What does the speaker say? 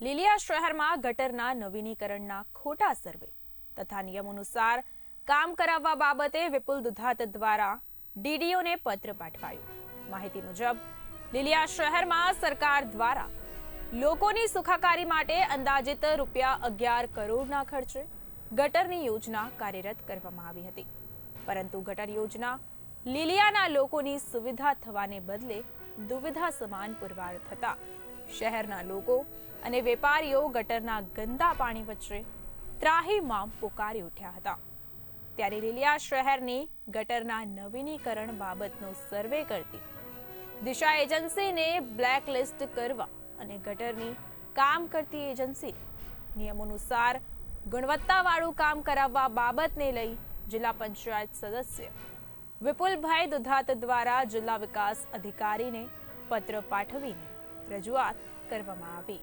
લીલિયા શહેરમાં ગટરના નવીનીકરણના ખોટા સર્વે તથા નિયમોનુસાર કામ કરાવવા બાબતે વિપુલ દુધાત દ્વારા ડીડીઓને પત્ર પાઠવાયો. માહિતી મુજબ લીલિયા શહેરમાં સરકાર દ્વારા લોકોની સુખાકારી માટે અંદાજિત રૂપિયા અગિયાર કરોડના ખર્ચે ગટરની યોજના કાર્યરત કરવામાં આવી હતી. પરંતુ ગટર યોજના લીલિયાના લોકોની સુવિધા થવાને બદલે દુવિધા સમાન પુરવાર થતા શહેરના લોકો અને વેપારીઓ ગટરના ગંદા પાણી વચ્ચે ત્રાહીમામ પોકારી ઉઠ્યા હતા. ત્યારે લીલિયા શહેરની ગટરના નવીનીકરણ બાબતનો સર્વે કરતી દિશા એજન્સીને બ્લેકલિસ્ટ કરવા અને ગટરની કામ કરતી એજન્સી નિયમોનુસાર ગુણવત્તાવાળું કામ કરાવવા બાબતને લઈ જિલ્લા પંચાયત સદસ્ય વિપુલભાઈ દુધાત દ્વારા જિલ્લા વિકાસ અધિકારીને પત્ર પાઠવીને રજૂઆત કરવામાં આવી.